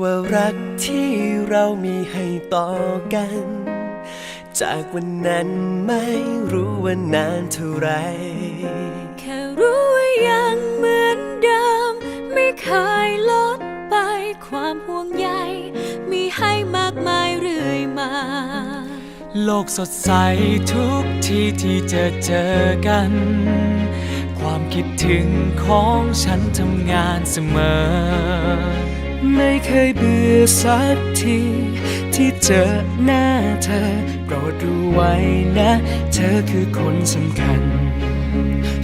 ว่ารักที่เรามีให้ต่อกัน จากวันนั้นไม่รู้ว่านานเท่าไหรแค่รู้ว่ายังเหมือนเดิม ไม่เคยลดไปความห่วงใย มีให้มากมายเรื่อยมา โลกสดใสทุกทีที่เจอเจอกัน ความคิดถึงของฉันทำงานเสมอ ไม่เคยเบื่อสักที ที่เจอหน้าเธอโปรดรู้ไว้นะ เธอคือคนสำคัญ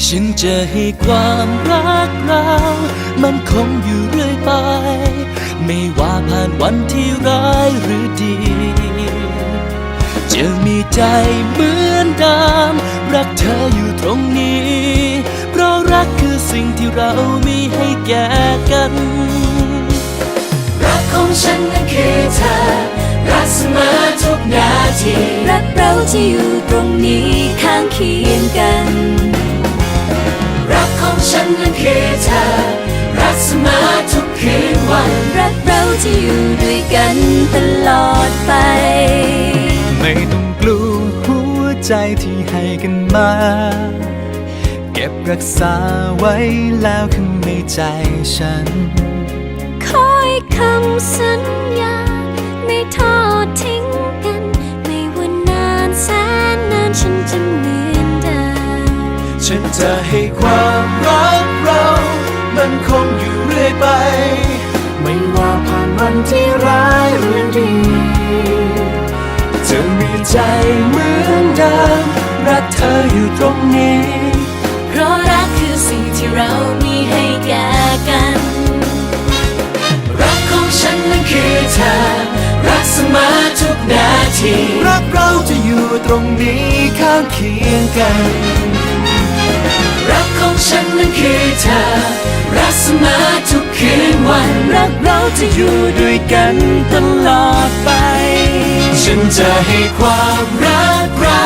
ฉันจะให้ความรักเรา มันคงอยู่เรื่อยไป ไม่ว่าผ่านวันที่ร้ายหรือดี จะมีใจเหมือนเดิมรักเธออยู่ตรงนี้ เพราะรักคือสิ่งที่เรามีให้แก่กัน ฉันนั้นคือเธอ รักเสมอทุกนาที รักเราที่อยู่ตรงนี้ข้างเคียงกัน รักของฉันนั้นคือเธอ รักเสมอทุกคืนวัน รักเราที่อยู่ด้วยกันตลอดไป ไม่ต้องกลัวหัวใจที่ให้กันมา เก็บรักษาไว้แล้วข้างในใจฉัน คอยคำสัญญา ไม่ทอดทิ้งกัน ไม่ว่านานแสนนานฉันจะเหมือนเดิมฉันจะให้ความรักเรา มันคงอยู่เรื่อยไป ไม่ว่าผ่านวันที่ร้ายหรือดีจะมีใจเหมือนเดิมรักเธออยู่ตรงนี้ เพราะรักคือสิ่งที่เรา ทีรักเราจะอยู่ตรงนี้ข้างเคียงกัน รักของฉันนั้นคือเธอ รักเสมอทุกคืนวัน รักเราจะอยู่ด้วยกันตลอดไป ฉันจะให้ความรักเรา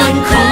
มันคง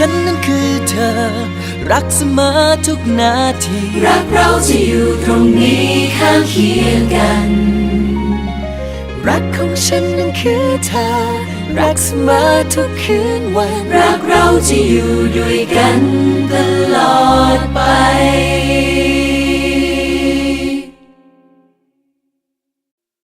ฉันนั้นคือเธอ รักเสมอทุกนาที รักเราที่อยู่ตรงนี้ข้างเคียงกัน รักของฉันนั้นคือเธอ รักเสมอทุกคืนวัน รักเราจะอยู่ด้วยกันตลอดไป